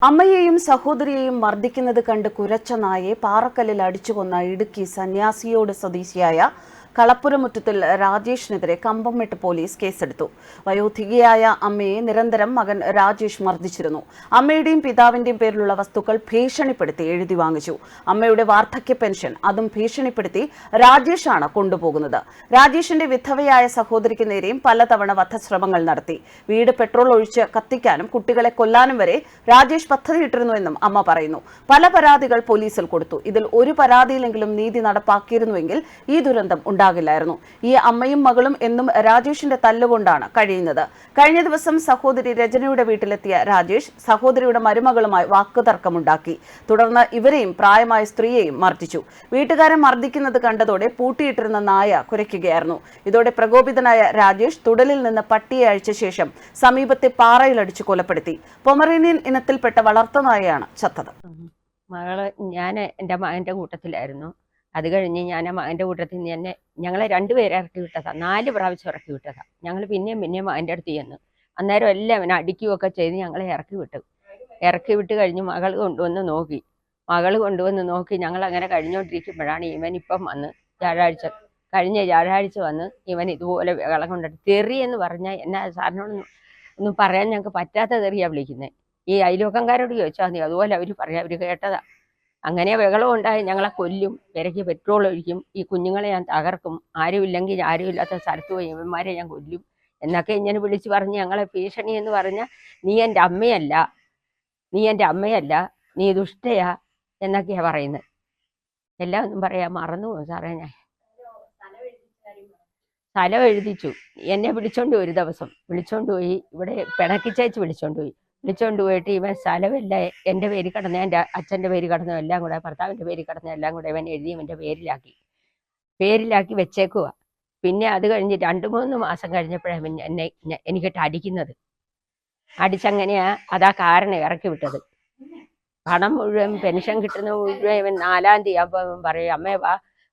അമ്മയെയും സഹോദരിയെയും മർദ്ദിക്കുന്നത് കണ്ട് കുരച്ച നായെ പാറക്കല്ലിൽ അടിച്ചുകൊന്ന ഇടുക്കി സന്യാസിയോട് സ്വദേശിയായ കളപ്പുരമുറ്റത്തിൽ രാജേഷിനെതിരെ കമ്പംമെട്ട് പോലീസ് കേസെടുത്തു. വയോധികയായ അമ്മയെ നിരന്തരം മകൻ രാജേഷ് മർദ്ദിച്ചിരുന്നു. അമ്മയുടെയും പിതാവിന്റെയും പേരിലുള്ള വസ്തുക്കൾ ഭീഷണിപ്പെടുത്തി എഴുതി വാങ്ങിച്ചു. അമ്മയുടെ വാർദ്ധക്യ പെൻഷൻ അതും ഭീഷണിപ്പെടുത്തി രാജേഷാണ് കൊണ്ടുപോകുന്നത്. രാജേഷിന്റെ വിധവയായ സഹോദരിക്ക് നേരെയും പലതവണ വധശ്രമങ്ങൾ നടത്തി. വീട് പെട്രോൾ ഒഴിച്ച് കത്തിക്കാനും കുട്ടികളെ കൊല്ലാനും വരെ രാജേഷ് പദ്ധതിയിട്ടിരുന്നുവെന്നും അമ്മ പറയുന്നു. പല പരാതികൾ പോലീസിൽ കൊടുത്തു. ഇതിൽ ഒരു പരാതിയിലെങ്കിലും നീതി നടപ്പാക്കിയിരുന്നുവെങ്കിൽ ഈ ദുരന്തം ഉണ്ടാകില്ലായിരുന്നു. ഈ അമ്മയും മകളും എന്നും രാജേഷിന്റെ തല്ലുകൊണ്ടാണ് കഴിയുന്നത്. കഴിഞ്ഞ ദിവസം സഹോദരി രചനയുടെ വീട്ടിലെത്തിയ രാജേഷ് സഹോദരിയുടെ മരുമകളുമായി വാക്കുതർക്കമുണ്ടാക്കി. തുടർന്ന് ഇവരെയും പ്രായമായ സ്ത്രീയെയും മർദ്ദിച്ചു. വീട്ടുകാരെ മർദ്ദിക്കുന്നത് കണ്ടതോടെ പൂട്ടിയിട്ടിരുന്ന നായ കുരയ്ക്കുകയായിരുന്നു. ഇതോടെ പ്രകോപിതനായ രാജേഷ് തുടലിൽ നിന്ന് പട്ടിയെ അഴിച്ച ശേഷം സമീപത്തെ പാറയിലടിച്ചു കൊലപ്പെടുത്തി. പൊമറേനിയൻ ഇനത്തിൽപ്പെട്ട വളർത്തുനായയാണ് ചത്തത്. മകൾ ഞാൻ എന്റെ മകന്റെ കൂട്ടത്തിലായിരുന്നു. അത് കഴിഞ്ഞ് ഞാൻ ആ മകന്റെ കൂട്ടത്തിൽ നിന്ന് എന്നെ ഞങ്ങളെ രണ്ടുപേരെ ഇറക്കി വിട്ടതാണ് നാല് പ്രാവശ്യം ഇറക്കി വിട്ടതാണ് ഞങ്ങൾ പിന്നെയും പിന്നെയും മകന്റെ അടുത്ത് ചെന്നു അന്നേരം എല്ലാം അവനെ അടിക്കുകയൊക്കെ ചെയ്ത് ഞങ്ങളെ ഇറക്കി വിട്ടു. ഇറക്കി വിട്ട് കഴിഞ്ഞ് മകൾ കൊണ്ടുവന്ന് നോക്കി. മകൾ കൊണ്ടുവന്ന് നോക്കി. ഞങ്ങൾ അങ്ങനെ കഴിഞ്ഞുകൊണ്ടിരിക്കുമ്പോഴാണ് ഇവൻ ഇപ്പം വന്ന് വ്യാഴാഴ്ച കഴിഞ്ഞ വ്യാഴാഴ്ച വന്ന് ഇവൻ ഇതുപോലെ വിളം കൊണ്ടിട്ട് തെറി എന്ന് പറഞ്ഞാൽ എന്നാ സാറിനോട് ഒന്നും പറയാൻ ഞങ്ങൾക്ക് പറ്റാത്ത തെറിയാണ് വിളിക്കുന്നത് ഈ അയൽവക്കംകാരോട് ചോദിച്ചാൽ മതി. അതുപോലെ അവർ പറയാം അവർ കേട്ടതാ. അങ്ങനെ ബഹളം ഉണ്ടായി. ഞങ്ങളെ കൊല്ലും പെരയ്ക്ക് പെട്രോൾ ഒഴിക്കും. ഈ കുഞ്ഞുങ്ങളെ ഞാൻ തകർക്കും. ആരുമില്ലെങ്കിൽ ആരുമില്ലാത്ത സ്ഥലത്ത് പോയി ഇവന്മാരെ ഞാൻ കൊല്ലും. എന്നൊക്കെ ഇങ്ങനെ വിളിച്ച് പറഞ്ഞ് ഞങ്ങളെ ഭീഷണി എന്ന് പറഞ്ഞാൽ നീ എന്റെ അമ്മയല്ല. നീ എന്റെ അമ്മയല്ല. നീ ദുഷ്ടയാ. എന്നൊക്കെയാ പറയുന്നത്. എല്ലാം ഒന്നും പറയാൻ മറന്നു പോകും സാറേ ഞാൻ. സ്ഥലം എഴുതിച്ചു. എന്നെ വിളിച്ചോണ്ട് ഒരു ദിവസം. വിളിച്ചോണ്ട് പോയി. ഇവിടെ പിണക്കിച്ചേച്ച് വിളിച്ചോണ്ട് പോയി. വിളിച്ചോണ്ട് പോയിട്ട് ഇവൻ സ്ഥലമില്ല എന്റെ പേര് കടന്ന എന്റെ അച്ഛന്റെ പേര് കടന്നു എല്ലാം കൂടെ ഭർത്താവിന്റെ പേര് കടന്നു എല്ലാം കൂടെ ഇവൻ എഴുതി ഇവന്റെ പേരിലാക്കി. പേരിലാക്കി വെച്ചേക്കുക പിന്നെ അത് കഴിഞ്ഞ് രണ്ട് മൂന്ന് മാസം കഴിഞ്ഞപ്പോഴാണ് എന്നെ എനിക്കിട്ട് അടിക്കുന്നത്. അടിച്ചങ്ങനെയാ അതാ കാരണം ഇറക്കി വിട്ടത്. പണം മുഴുവൻ പെൻഷൻ കിട്ടുന്ന മുഴുവൻ ഇവൻ നാലാം തീയതി അവൻ പറയും അമ്മേ വാ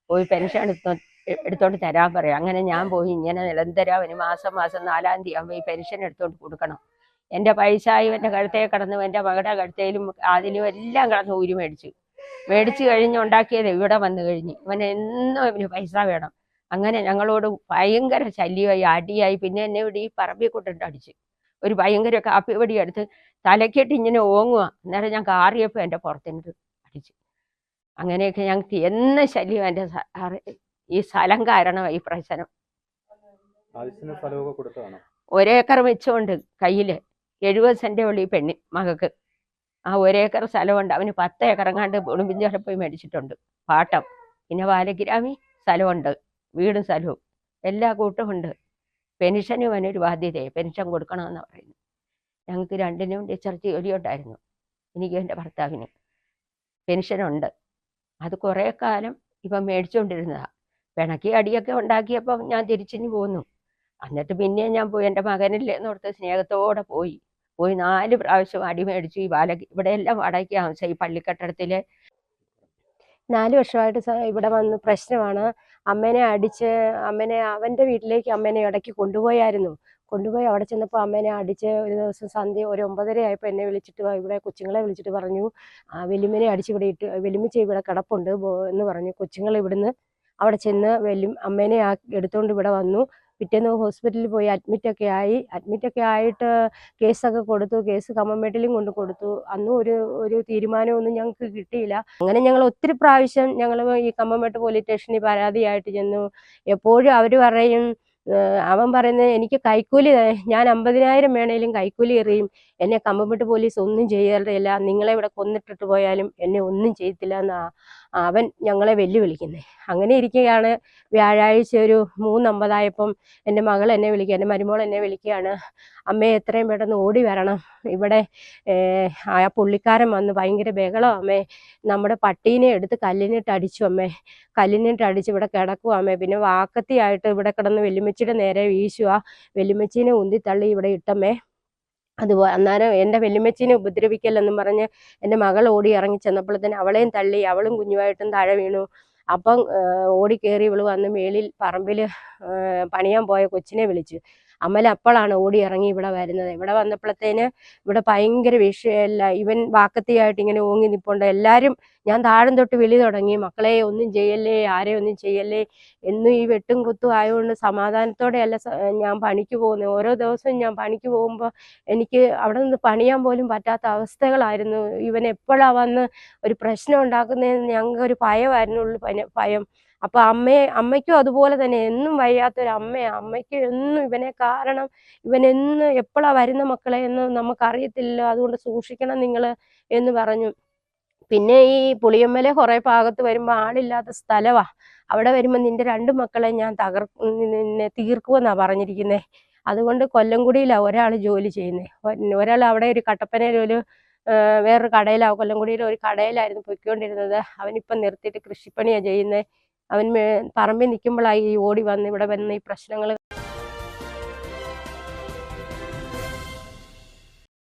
പോയി പെൻഷൻ എടുത്തോ എടുത്തോണ്ട് തരാൻ പറയും. അങ്ങനെ ഞാൻ പോയി ഇങ്ങനെ നിരന്തരം അവന് മാസം മാസം നാലാം തീയതി ആകുമ്പോൾ ഈ പെൻഷൻ എടുത്തോണ്ട് കൊടുക്കണം. എന്റെ പൈസ ഇവന്റെ കഴുത്തേ കടന്നു എന്റെ മകളുടെ കഴുത്തേലും അതിലും എല്ലാം കടന്ന് ഊരി മേടിച്ചു. മേടിച്ചു കഴിഞ്ഞ് ഉണ്ടാക്കിയത് ഇവിടെ വന്നു കഴിഞ്ഞ്. ഇവൻ എന്നും ഇവന് പൈസ വേണം. അങ്ങനെ ഞങ്ങളോട് ഭയങ്കര ശല്യമായി അടിയായി. പിന്നെ എന്നെ ഇവിടെ ഈ പറമ്പിൽ കൊണ്ടിട്ട് അടിച്ചു. ഒരു ഭയങ്കര കാപ്പി പൊടി എടുത്ത് തലക്കിട്ട് ഇങ്ങനെ ഓങ്ങുക അന്നേരം ഞാൻ കാറിയപ്പോൾ എന്റെ പുറത്തിനിട്ട് അടിച്ചു. അങ്ങനെയൊക്കെ ഞങ്ങൾക്ക് എന്ന ശല്യം എന്റെ ഈ സ്ഥലം കാരണം ഈ പ്രശ്നം. ഒരേക്കർ വെച്ചുകൊണ്ട് കയ്യിൽ എഴുപത് സെന്റേ ഉള്ളു ഈ പെണ്ണി മകക്ക്. ആ ഒരേക്കർ സ്ഥലമുണ്ട്. അവന് പത്ത് ഏക്കറങ്ങാണ്ട് എങ്ങാണ്ട് പോയി മേടിച്ചിട്ടുണ്ട്. പാട്ടം. പിന്നെ ബാലഗ്രാമി സ്ഥലമുണ്ട്. വീടും സ്ഥലവും. എല്ലാ കൂട്ടും ഉണ്ട്. പെൻഷനും അവനൊരു ബാധ്യതയെ പെൻഷൻ കൊടുക്കണമെന്ന് പറയുന്നു ഞങ്ങൾക്ക് രണ്ടിനും ഡിസ്ചാർജ് ജോലിയുണ്ടായിരുന്നു. എനിക്ക് എന്റെ ഭർത്താവിന് പെൻഷനുണ്ട്. അത് കുറേ കാലം ഇപ്പം മേടിച്ചുകൊണ്ടിരുന്നതാണ് പിണക്കി അടിയൊക്കെ ഉണ്ടാക്കിയപ്പം ഞാൻ തിരിച്ചു പോന്നു. എന്നിട്ട് പിന്നെ ഞാൻ പോയി എന്റെ മകനില്ലേ എന്നോർത്ത് സ്നേഹത്തോടെ പോയി. പോയി നാല് പ്രാവശ്യം അടി മേടിച്ചു. ഈ ബാല ഇവിടെ എല്ലാം വാടകയ്ക്ക് ഈ പള്ളിക്കെട്ടിടത്തിൽ നാല് വർഷമായിട്ട് ഇവിടെ വന്ന് പ്രശ്നമാണ്. അമ്മേനെ അടിച്ച് അമ്മേനെ അവന്റെ വീട്ടിലേക്ക് അമ്മേനെ ഇടയ്ക്ക് കൊണ്ടുപോയായിരുന്നു. കൊണ്ടുപോയി അവിടെ ചെന്നപ്പോൾ അമ്മേനെ അടിച്ച് ഒരു ദിവസം സന്ധ്യ ഒരു ഒമ്പതര ആയപ്പോൾ എന്നെ വിളിച്ചിട്ട് ഇവിടെ കൊച്ചുങ്ങളെ വിളിച്ചിട്ട് പറഞ്ഞു ആ വെല്ലുമിനെ അടിച്ച് ഇവിടെ ഇട്ട് വെല്ലുമിച്ച് ഇവിടെ കിടപ്പുണ്ട് എന്ന് പറഞ്ഞു. കൊച്ചുങ്ങൾ ഇവിടുന്ന് അവിടെ ചെന്ന് വെല്ലും അമ്മേനെ ആ എടുത്തുകൊണ്ട് ഇവിടെ വന്നു. പിറ്റേന്ന് ഹോസ്പിറ്റലിൽ പോയി അഡ്മിറ്റൊക്കെ ആയി. അഡ്മിറ്റൊക്കെ ആയിട്ട് കേസൊക്കെ കൊടുത്തു. കേസ് കമ്മമേട്ടിലും കൊണ്ട് കൊടുത്തു. അന്നും ഒരു ഒരു തീരുമാനമൊന്നും ഞങ്ങൾക്ക് കിട്ടിയില്ല. അങ്ങനെ ഞങ്ങൾ ഒത്തിരി പ്രാവശ്യം ഞങ്ങൾ ഈ കമ്മമേട്ട് പോലീസ് സ്റ്റേഷനിൽ പരാതിയായിട്ട് ചെന്നു. എപ്പോഴും അവർ പറയും അവൻ പറയുന്നത് എനിക്ക് കൈക്കൂലി ഞാൻ അമ്പതിനായിരം വേണേലും കൈക്കൂലി എറിയും. എന്നെ കമ്പമിട്ട് പോലീസ് ഒന്നും ചെയ്യാറില്ല നിങ്ങളെ ഇവിടെ കൊന്നിട്ടിട്ട് പോയാലും എന്നെ ഒന്നും ചെയ്യത്തില്ല എന്നാ അവൻ ഞങ്ങളെ വെല്ലുവിളിക്കുന്നത് അങ്ങനെ ഇരിക്കുകയാണ്. വ്യാഴാഴ്ച ഒരു മൂന്നമ്പതായപ്പം എന്റെ മകൾ എന്നെ വിളിക്കുക എന്റെ മരുമോൾ എന്നെ വിളിക്കുകയാണ്. അമ്മയെ എത്രയും പെട്ടെന്ന് ഓടി വരണം. ഇവിടെ ആ പുള്ളിക്കാരൻ വന്ന് ഭയങ്കര ബഹളം അമ്മേ. നമ്മുടെ പട്ടീനെ എടുത്ത് കല്ലിനിട്ട് അടിച്ചു അമ്മേ. കല്ലിനിട്ട് അടിച്ച് ഇവിടെ കിടക്കുക അമ്മേ. പിന്നെ വാക്കത്തിയായിട്ട് ഇവിടെ കിടന്ന് വെല്ലുമച്ചിയുടെ നേരെ വീശുക വെല്ലുമച്ചീനെ ഉന്തിത്തള്ളി ഇവിടെ ഇട്ടമ്മേ. അതുപോലെ അന്നേരം എന്റെ വെല്ലുമ്മച്ചീനെ ഉപദ്രവിക്കല്ലെന്നും പറഞ്ഞ് എന്റെ മകൾ ഓടി ഇറങ്ങി ചെന്നപ്പോഴത്തേന് അവളെയും തള്ളി അവളും കുഞ്ഞുമായിട്ടും താഴെ വീണു. അപ്പം ഓടി കയറി ഇവൾ വന്ന് മേളിൽ പറമ്പിൽ പണിയാൻ പോയ കൊച്ചിനെ വിളിച്ചു. അമൽ അപ്പോഴാണ് ഓടി ഇറങ്ങി ഇവിടെ വരുന്നത്. ഇവിടെ വന്നപ്പോഴത്തേന് ഇവിടെ ഭയങ്കര വിഷയമല്ല ഇവൻ വാക്കത്തിയായിട്ട് ഇങ്ങനെ ഓങ്ങി നിൽപ്പുണ്ട് എല്ലാവരും ഞാൻ താഴം തൊട്ട് വിളി തുടങ്ങി. മക്കളെ ഒന്നും ചെയ്യല്ലേ? ആരെ ഒന്നും ചെയ്യല്ലേ? എന്നും ഈ വെട്ടും കുത്തും ആയതുകൊണ്ട് സമാധാനത്തോടെയല്ല ഞാൻ പണിക്ക് പോകുന്നത്. ഓരോ ദിവസവും ഞാൻ പണിക്ക് പോകുമ്പോൾ എനിക്ക് അവിടെ നിന്ന് പണിയാൻ പോലും പറ്റാത്ത അവസ്ഥകളായിരുന്നു. ഇവൻ എപ്പോഴാ വന്ന് ഒരു പ്രശ്നം ഉണ്ടാക്കുന്നതെന്ന് ഞങ്ങൾക്ക് ഒരു ഭയമായിരുന്നു ഉള്ളിൽ. ഭയം. അപ്പൊ അമ്മയെ അമ്മയ്ക്കും അതുപോലെ തന്നെ. എന്നും വയ്യാത്തൊരു അമ്മയാ. അമ്മയ്ക്ക് എന്നും ഇവനെ കാരണം ഇവനെന്ന് എപ്പോഴാ വരുന്ന മക്കളെ എന്ന് നമുക്കറിയത്തില്ല അതുകൊണ്ട് സൂക്ഷിക്കണം നിങ്ങൾ എന്ന് പറഞ്ഞു. പിന്നെ ഈ പുളിയമ്മലെ കുറെ ഭാഗത്ത് വരുമ്പോൾ ആളില്ലാത്ത സ്ഥലവാ. അവിടെ വരുമ്പോൾ നിന്റെ രണ്ട് മക്കളെ ഞാൻ തകർ നിന്നെ തീർക്കുമെന്നാ പറഞ്ഞിരിക്കുന്നത് അതുകൊണ്ട് കൊല്ലംകുടിയിലാ ഒരാൾ ജോലി ചെയ്യുന്നത് ഒരാൾ അവിടെ ഒരു കട്ടപ്പനയിൽ ഒരു വേറൊരു കടയിലാ. കൊല്ലംകുടിയിൽ ഒരു കടയിലായിരുന്നു പൊയ്ക്കൊണ്ടിരുന്നത്. അവനിപ്പം നിർത്തിയിട്ട് കൃഷിപ്പണിയാണ് ചെയ്യുന്നത് അവൻ പറമ്പിൽ നിൽക്കുമ്പോഴായി ഓടി വന്ന് ഇവിടെ വന്ന് ഈ പ്രശ്നങ്ങൾ